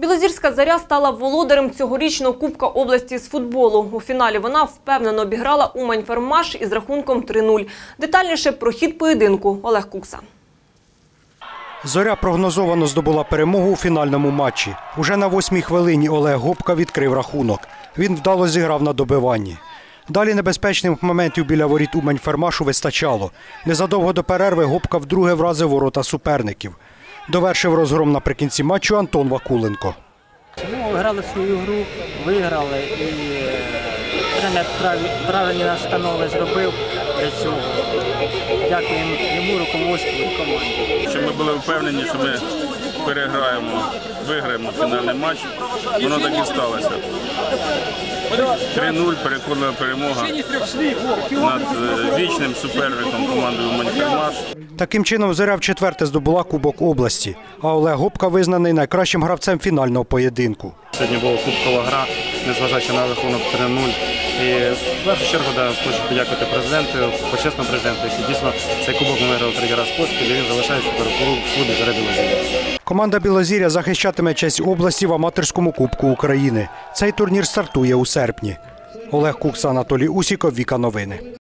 Білозірська заря стала володарем цьогорічного Кубка області з футболу. У фіналі вона впевнено обіграла Умань Фермаш із рахунком 3-0. Детальніше про хід поєдинку Олег Кукса. Зоря прогнозовано здобула перемогу у фінальному матчі. Уже на восьмій хвилині Олег Гопка відкрив рахунок. Він вдало зіграв на добиванні. Далі небезпечних моментів біля воріт Умань Фермашу вистачало. Незадовго до перерви Гопка вдруге вразив ворота суперників. Довершив розгром наприкінці матчу Антон Вакуленко. Ну, грали свою гру, виграли і е, тренер правильні настанови зробив для цього. Дякуємо йому, руководству і команді. Щоб ми були впевнені, що ми переграємо, виграємо фінальний матч. Воно так і сталося. 3-0 переконана перемога над е, вічним суперником командою Маньфермаш. Таким чином Зоря четверте здобула Кубок області, а Олег Гопка визнаний найкращим гравцем фінального поєдинку. Сьогодні була кубкова гра, незважаючи на рахунок 3-0. І в першу чергу да, хочу подякувати президенту, почесному президенту, який дійсно цей кубок ми виграли третій раз поспіль, і він залишається в клубі заради Білозір'я. Команда Білозір'я захищатиме честь області в аматорському Кубку України. Цей турнір стартує у серпні. Олег Кукса, Анатолій Усіков, Віка Новини.